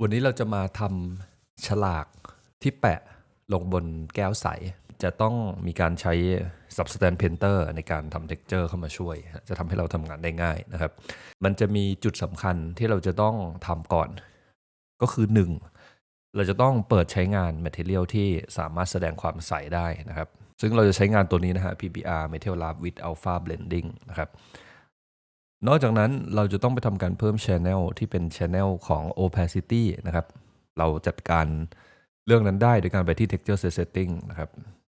วันนี้เราจะมาทำฉลากที่แปะลงบนแก้วใส จะต้องมีการใช้ Substance Painter ในการทำ texture เข้ามาช่วย จะทำให้เราทำงานได้ง่ายนะครับ มันจะมีจุดสำคัญที่เราจะต้องทำก่อน ก็คือ 1. เราจะต้องเปิดใช้งาน Material ที่สามารถแสดงความใสได้นะครับ ซึ่งเราจะใช้งานตัวนี้นะฮะ PBR Metal Lab with Alpha Blending นะครับ นอกจากนั้นเราจะต้องไปทำการเพิ่ม Channel ที่เป็น Channel ของ Opacity นะครับ เราจัดการเรื่องนั้นได้โดยการไปที่ Texture Setting นะครับ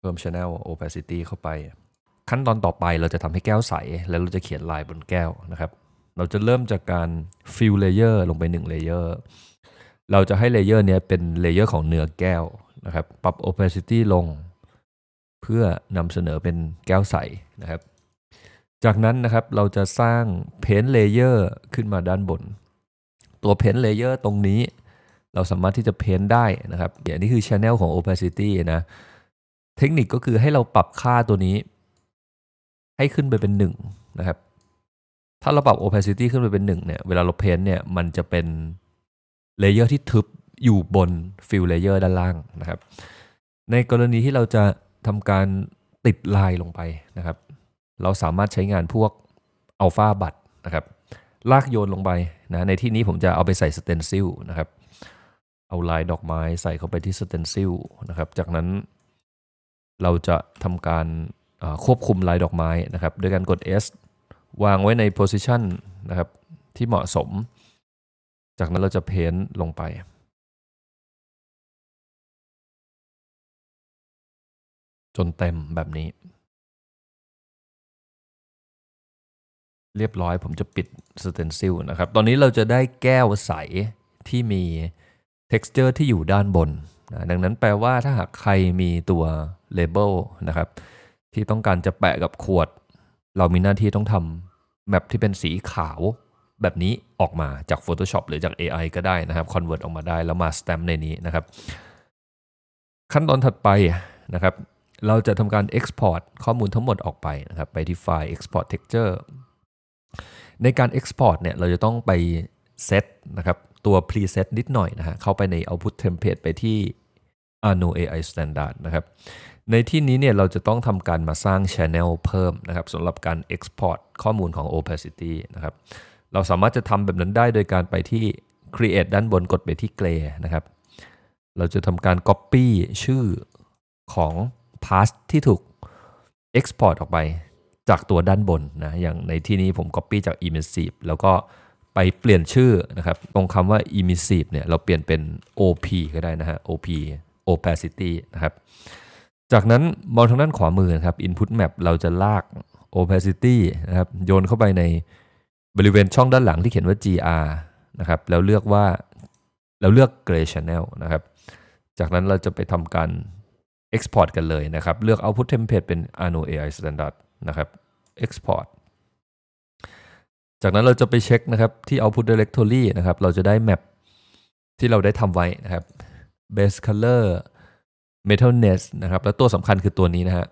เพิ่ม Channel Opacity เข้าไป ขั้นตอนต่อไปเราจะทำให้แก้วใส แล้วเราจะเขียนลายบนแก้วนะครับ เราจะเริ่มจากการ fill layer ลงไป1 layer เราจะให้เลเยอร์นี้เป็นเลเยอร์ของเนื้อแก้วนะครับ ปรับ opacity ลง เพื่อนำเสนอเป็นแก้วใสนะครับ จากนั้นนะครับเราจะสร้าง paint layer ขึ้นมาด้านบน ตัว paint layer ตรงนี้ เราสามารถที่จะ paint ได้นะครับอย่างนี้คือ channel ของ opacity นะ เทคนิคก็คือให้เราปรับค่าตัวนี้ ให้ขึ้นไปเป็น1นะครับ ถ้าเราปรับ opacity ขึ้นไปเป็น1เนี่ย เวลาเรา paint เนี่ย มันจะเป็นเลเยอร์ที่ทึบอยู่บน fill layer ด้านล่างนะครับ ในกรณีที่เราจะทำการติดลายลงไปนะครับ เราสามารถใช้งานพวกอัลฟาบัตนะครับลากโยนลงไปนะในที่นี้ผมจะเอาไปใส่สเตนซิลนะครับ เอาลายดอกไม้ใส่เข้าไปที่สเตนซิลนะครับ จากนั้นเราจะทำการควบคุมลายดอกไม้นะครับโดยการกด S วางไว้ใน position นะครับที่เหมาะสม จากนั้นเราจะเพ้นลงไป จนเต็มแบบนี้ เรียบร้อย ผมจะปิด stencil นะครับ ตอนนี้เราจะได้แก้วใสที่มี texture ที่อยู่ด้านบนนะดังนั้นแปลว่าถ้าหากใครมีตัว label นะครับ ที่ต้องการจะแปะกับขวด เรามีหน้าที่ต้องทำแมปที่เป็นสีขาวแบบนี้ออกมาจาก Photoshop หรือจาก AI ก็ได้นะครับ convert ออกมาได้แล้วมา stamp ในนี้นะครับ ขั้นตอนถัดไปนะครับ เราจะทำการ export ข้อมูลทั้งหมดออกไปนะครับ ไปที่ไฟล์ export texture ในการ export เนี่ยเราจะต้องไปเซตนะครับตัว preset นิดหน่อยนะฮะเข้าไปใน output template ไปที่ Arno AI Standard นะครับในที่นี้เนี่ยเราจะต้องทำการมาสร้าง channel เพิ่มนะครับสำหรับการ export ข้อมูลของ opacity นะครับเราสามารถจะทำแบบนั้นได้โดยการไปที่ create ด้านบนกดไปที่ gray นะครับ เราจะทำการ copy ชื่อของ path ที่ถูก export ออกไป จากตัวด้านบนนะอย่างในที่นี้ผม Copy จาก Emissive แล้วก็ไปเปลี่ยนชื่อนะครับ ตรงคำว่า Emissive เนี่ยเราเปลี่ยนเป็น OP ก็ได้นะฮะ OP Opacity นะครับ จากนั้นมองทางด้านขวามือนะครับ Input Map เราจะลาก Opacity นะครับโยนเข้าไปในบริเวณช่องด้านหลังที่เขียนว่า GR นะครับแล้วเลือกว่าเราเลือก Gray Channel นะครับ จากนั้นเราจะไปทำการ Export กันเลยนะครับ เลือก Output Template เป็น Arno AI Standard นะครับ export จากนั้นเราจะไปเช็คนะครับที่ output directory นะครับ เราจะได้ map ที่เราได้ทำไว้นะครับ base color metalness นะครับ แล้วตัวสำคัญคือตัวนี้นะฮะ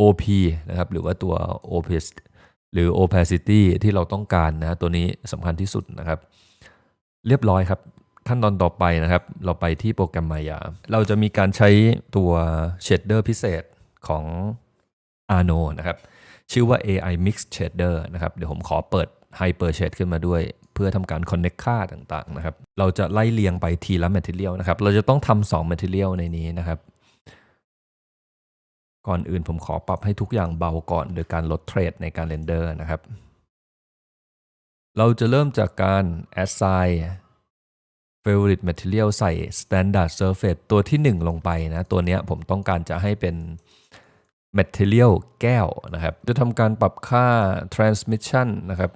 op นะครับ หรือว่าตัว opac หรือ opacity ที่เราต้องการนะตัวนี้สำคัญที่สุดนะครับ เรียบร้อยครับ ขั้นตอนต่อไปนะครับ เราไปที่โปรแกรมมายา เราจะมีการใช้ตัว shader พิเศษของ Arno นะครับชื่อว่า AI Mix Shader นะครับเดี๋ยวผมขอเปิด Hyper Shade ขึ้นมาด้วย เพื่อทำการ connect ค่าต่างๆนะครับเราจะไล่เรียงไปทีละ Material นะครับเราจะต้องทำสอง Material ในนี้นะครับ ก่อนอื่นผมขอปรับให้ทุกอย่างเบาก่อนโดยการลดเทรดในการเรนเดอร์นะครับ เราจะเริ่มจากการ assign favorite material ใส่ standard surface ตัวที่ 1 ลงไปนะ ตัวนี้ผมต้องการจะให้เป็น material แก้วนะครับ จะทำการปรับค่า transmission นะครับ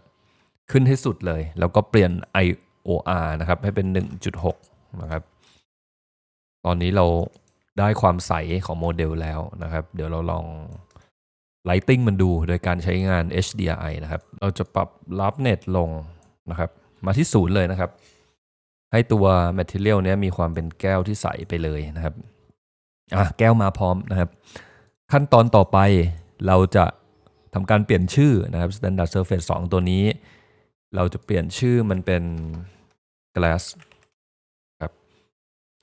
ขึ้นให้สุดเลย แล้วก็เปลี่ยน IOR นะครับ ให้เป็น 1.6 นะครับ ตอนนี้เราได้ความใสของโมเดลแล้วนะครับ เดี๋ยวเราลอง lighting มันดูโดยการใช้งาน HDRI นะครับ เราจะปรับ roughness ลงนะครับ มาที่ศูนย์เลยนะครับ ให้ตัว material เนี้ยมีความเป็นแก้วที่ใสไปเลยนะครับ อะแก้วมาพร้อมนะครับ ขั้นตอนต่อไปเราจะทำการเปลี่ยนชื่อนะครับ standard surface 2 ตัวนี้ เราจะเปลี่ยนชื่อมันเป็น glass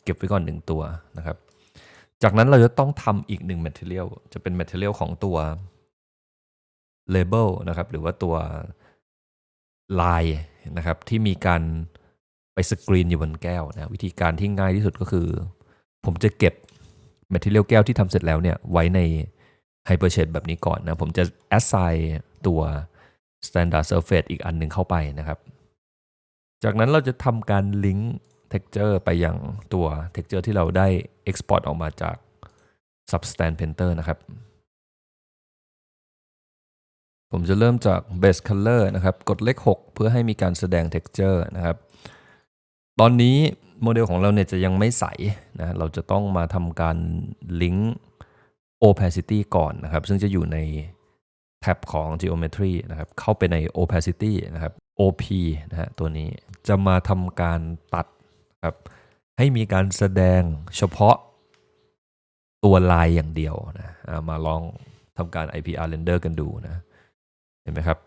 เก็บไว้ก่อนหนึ่งตัวนะครับ จากนั้นเราจะต้องทำอีกหนึ่ง material จะเป็น material ของตัว label นะครับ หรือว่าตัวลายนะครับ ที่มีการไปสกรีนอยู่บนแก้วนะวิธีการที่ง่ายที่สุดก็คือ ผมจะเก็บ material แก้วที่ทำเสร็จแล้วเนี่ยไว้ใน Hypershade แบบนี้ก่อนนะผมจะ assign ตัว standard surface อีกอันหนึ่งเข้าไปนะครับ จากนั้นเราจะทำการลิงก์ texture ไปยังตัว texture ที่เราได้ export ออกมาจาก substance painter นะครับ ผมจะเริ่มจาก base color นะครับ กดเลข 6 เพื่อให้มีการแสดง texture นะครับ ตอนนี้ โมเดลของเราเนี่ยจะยังไม่ใสนะ เราจะต้องมาทำการลิงก์ opacity ก่อนนะครับ ซึ่งจะอยู่ในแท็บของ geometry นะครับ เข้าไปใน opacity นะครับ op นะฮะตัวนี้จะมาทำการตัดครับให้มีการแสดงเฉพาะตัวลายอย่างเดียวนะามาลองทำการ IPR render กันดูนะ เห็นไหมครับ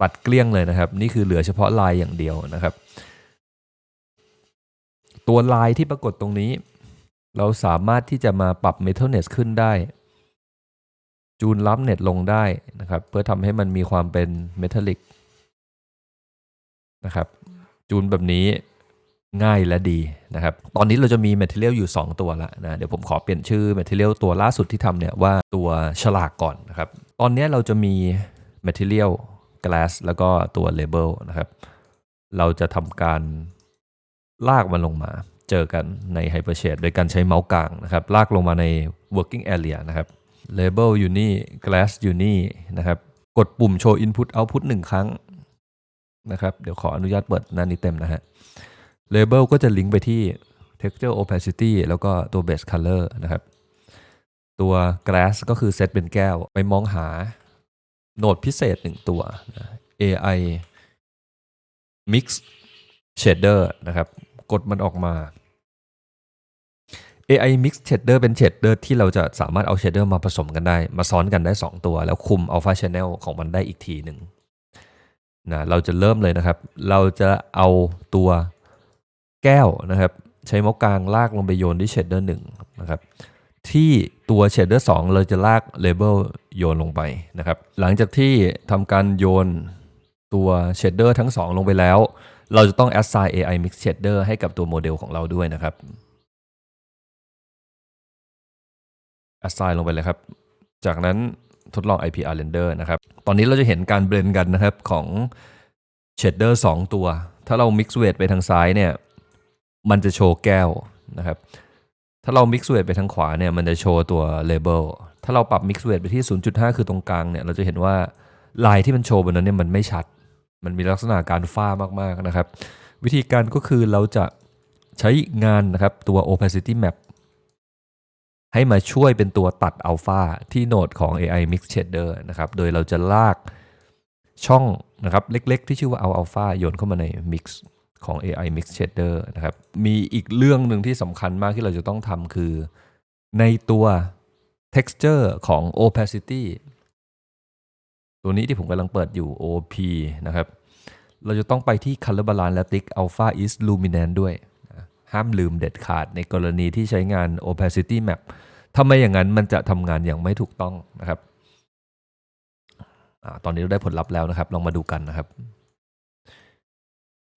ตัดเกลี้ยงเลยนะครับ นี่คือเหลือเฉพาะลายอย่างเดียวนะครับ ตัวลายที่ปรากฏตรงนี้ เราสามารถที่จะมาปรับ metalness ขึ้นได้ จูนล้ำเน็ตลงได้นะครับ เพื่อทำให้มันมีความเป็น metallic นะครับ จูนแบบนี้ง่ายและดีนะครับ ตอนนี้เราจะมี Material อยู่ 2 ตัวละนะ เดี๋ยวผมขอเปลี่ยนชื่อ Material ตัวล่าสุดที่ทำเนี่ยว่าตัวฉลากก่อนนะครับ ตอนนี้เราจะมี Material Glass แล้วก็ตัว Label นะครับ เราจะทำการ ลากมันลงมาเจอกันใน Hypershade โดยการใช้เมาส์กลางนะครับ ลากลงมาใน Working Area นะครับ Label อยู่นี่ Glass อยู่นี่นะครับ กดปุ่มโชว์ Input Output 1 ครั้งนะครับ เดี๋ยวขออนุญาตเปิดหน้านี้เต็มนะฮะ Label ก็จะลิงก์ไปที่ Texture Opacity แล้วก็ตัว Base Color นะครับ ตัว Glass ก็คือเซตเป็นแก้ว ไปมองหาโหนดพิเศษหนึ่งตัว นะ AI Mix Shader นะครับ กดมันออกมา AI Mix Shader เป็น Shader ที่เราจะสามารถเอา Shader มาผสมกันได้ มาซ้อนกันได้ 2 ตัว แล้วคุม Alpha Channel ของมันได้อีกทีหนึ่งนะเราจะเริ่มเลยนะครับ เราจะเอาตัวแก้วนะครับ ใช้เมาส์กลางลากลงไปโยนที่ Shader 1นะครับที่ตัว Shader 2 เราจะลาก Label โยนลงไปนะครับ หลังจากที่ทำการโยนตัว Shader ทั้ง 2 ลงไปแล้ว เราจะต้อง assign AI Mix Shader ให้กับตัวโมเดลของเราด้วยนะครับ assign ลงไปเลยครับ จากนั้นทดลอง IPR render นะครับ ตอนนี้เราจะเห็นการเบลนกันนะครับของ shader 2ตัว ถ้าเรา mix weight ไปทางซ้ายเนี่ย มันจะโชว์แก้วนะครับ ถ้าเรา mix weight ไปทางขวาเนี่ยมันจะโชว์ตัว label ถ้าเราปรับ mix weight ไปที่ 0.5 คือตรงกลางเนี่ย เราจะเห็นว่าลายที่มันโชว์บนนั้นเนี่ยมันไม่ชัด มันมีลักษณะการฟ้ามากๆนะครับ วิธีการก็คือเราจะใช้งานนะครับตัว opacity map ให้มาช่วยเป็นตัวตัดอัลฟาที่โนดของ AI Mix Shader นะครับ โดยเราจะลากช่องนะครับเล็กๆ ที่ชื่อว่าเอาอัลฟาโยนเข้ามาใน Mix ของ AI Mix Shader นะครับ มีอีกเรื่องหนึ่งที่สำคัญมากที่เราจะต้องทำคือ ในตัว texture ของ opacity ตัวนี้ที่ผมกำลังเปิดอยู่ OP นะครับ เราจะต้องไปที่ color balance และ tick alpha is luminant ด้วย ห้ามลืมเด็ดขาดในกรณีที่ใช้งาน opacity map ถ้าไม่อย่างนั้นมันจะทำงานอย่างไม่ถูกต้องนะครับอตอนนี้เราได้ผลลัพธ์แล้วนะครับ ลองมาดูกันนะครับ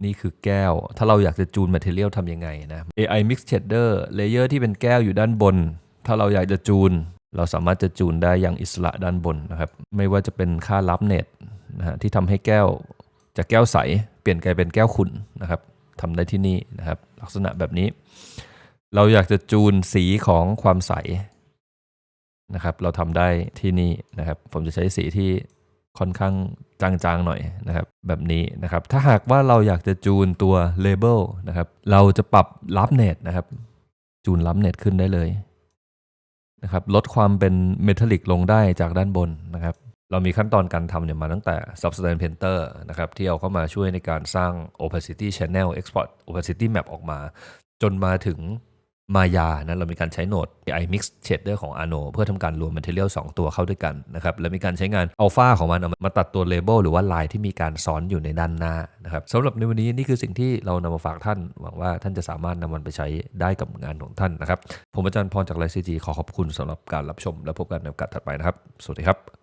นี่คือแก้ว ถ้าเราอยากจะจูน material ทำยังไงนะ AI Mix Shader เลเยอร์ที่เป็นแก้วอยู่ด้านบน ถ้าเราอยากจะจูน เราสามารถจะจูนได้อย่างอิสระด้านบนนะครับ ไม่ว่าจะเป็นค่ารับเน็ตนะฮะที่ทำให้แก้วจากแก้วใส เปลี่ยนกลายเป็นแก้วขุ่นนะครับทำได้ที่นี่นะครับ ลักษณะแบบนี้ เราอยากจะจูนสีของความใสนะครับเราทำได้ที่นี่นะครับ ผมจะใช้สีที่ค่อนข้างจางๆหน่อยนะครับแบบนี้นะครับ ถ้าหากว่าเราอยากจะจูนตัว Label นะครับ เราจะปรับลับเน็ตนะครับ จูนลับเน็ตขึ้นได้เลย นะครับลดความเป็นเมทัลลิกลงได้จากด้านบนนะครับเรามีขั้นตอนการทำเนี่ยมาตั้งแต่ Substance Painter นะครับที่เอาเข้ามาช่วยในการสร้าง Opacity Channel Export Opacity Map ออกมา จนมาถึง มายานะเรามีการใช้โหนด AI Mix Shader ของ Arno เพื่อทำการรวม Material 2 ตัวเข้าด้วยกันนะครับและมีการใช้งาน Alpha ของมันมาตัดตัว Label หรือว่าลายที่มีการซ้อนอยู่ในด้านหน้านะครับสำหรับในวันนี้นี่คือสิ่งที่เรานำมาฝากท่าน หวังว่าท่านจะสามารถนำมันไปใช้ได้กับงานของท่านนะครับผมอาจารย์พรจากไลซีจีขอขอบคุณสำหรับการรับชม และพบกันในโอกาสถัดไปนะครับ สวัสดีครับ